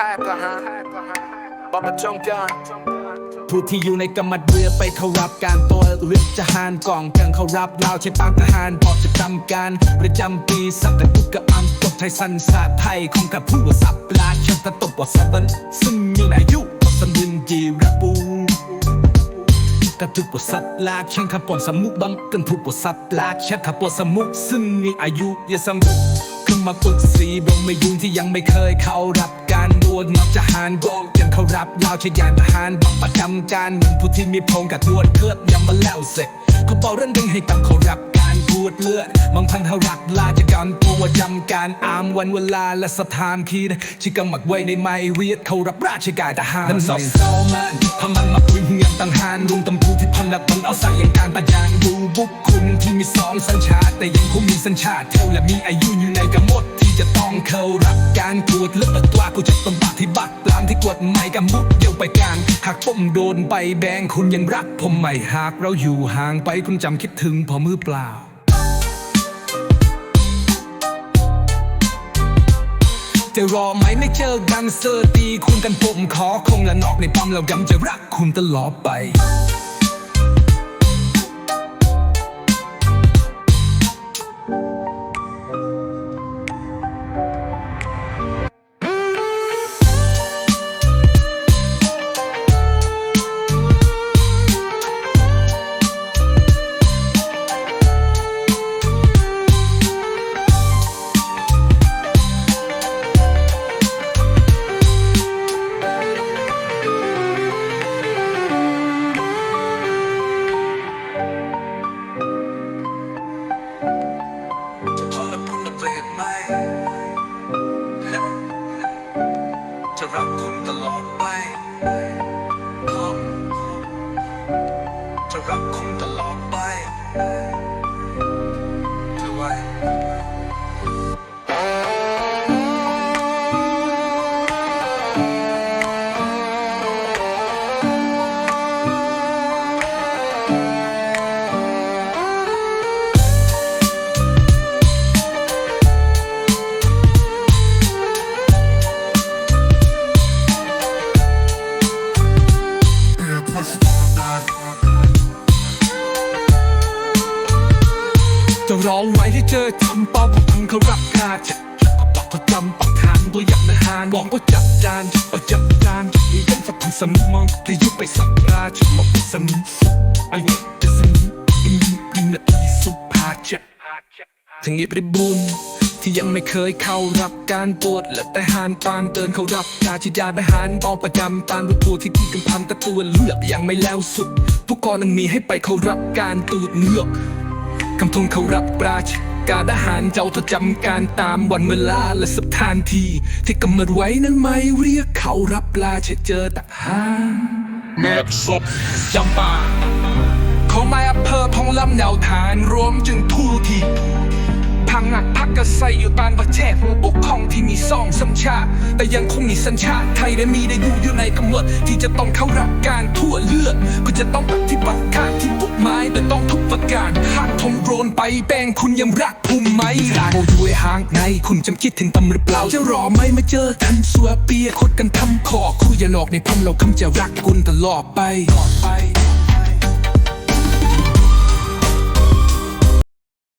ค่ายทหารบำบัดจงการผู้ที่อยู่ในกำมัดเรือไปเขารับการตัวลึกจะหานกล่องกันเขารับลาวใช้ปากทหารพอจะจำการประจำปีสับแต่กุกกะอัมตกไทยสันสาไทยของกับผู้ว่าสับลาชัตตบว่าสับันซึ่งมีอายุสันดินจีระปูกระทุกบทสัตว์ลากช่างขับปอนสมุกบังกันทุกบทสัตว์ลากช่างขับปอนสมุกซึ่งมีอายุยาสมุกขึ้นมาปรึกสีบงไม่ยุ่งที่ยังไม่เคยเข้ารับารบวชนอกจะหารโกงกันเขารับยาวช้ยานทหารบังประจำการเหมือนผู้ที่มีพงกับทวดเกิดยังมาแล้วเสร็จก็บอกเรื่องดึงให้กับเขารับการปวดเลือดบางพันเขารักลาจะการตัวจำการอามวันเวลาและสถานที่ที่กำหมักไว้ในไม้เวียดเขารับราชการทหารนั้นสองเศร้ามันพมันมาคุยเงียงต่างหารรุมตำพูที่พันนักมันเอาใส่อย่างการประยานดูบุคคลที่มีสองสัญชาติแต่ยังคงมีสัญชาติเท่าและมีอายุอยู่ในกำหนด จะต้องเขารับการตรวจเลือดตัวกูจะต้องปฏิบัติตามที่กฎหมายกำหนดเดียวไปกลางหากผมโดนใบแบงคุณยังรักผมไหมหากเราอยู่ห่างไปคุณจำคิดถึงผมมือเปล่าจะรอไหมไม่เจอกันเซอร์ตีคุณกันผมขอคงละนอกในปั๊มเรากำจะรักคุณตลอดไป จะรักคุณตลอด จะรอไว้ให้เจอทำป้าพังเขารับงานจะบอกเขาจำปักทางตัวอย่างอาหารบอกว่าจับจานว่าจับจานมีกันสักพันสมองที่ยุบไปสักราชบอกสมไอ้เนี้จะสมอินอินสุภาจะถึงอีบริบูรณ์ที่ยังไม่เคยเข้ารับการตรวจและแต่หารปานเตือนเขารับยาฉีดยาทหารปองประจำตามรูตัวที่ที่กำพันตะตัวเลือกยังไม่แล้วสุดผู้กองยังมีให้ไปเขารับการตูดเลือก คำทงเขารับราชการทหารเจ้าจะจำการตามวันเวลาและสถานที่ ที่กำหนดไว้นั้นไม่เรียกเขารับราชเจอทหารแนบศพจำปาของนายอำเภอพองลำเหนาฐานรวมจึงทูตที่พังหักพักกระใสอยู่ต่างประเทศปกครองที่มีสองสัญชาติ แต่ยังคงมีสัญชาติไทยและมีได้อยู่อยู่ในกำหนดที่จะต้องเข้ารับการทั่วเลือดก็จะต้องปฏิบัติการที่กฎหมายแต่ต้องทุกประการหาก ทงโรนไปแป้งคุณยังรักภูมิไหมรักด้วยห่างในคุณจำคิดถึงตำหรือเปล่า จะรอไหมมาเจอกันสัวเปียคดกันทำขอคุยอย่าหลอกในพันเราคำจะรักคุณตลอดไป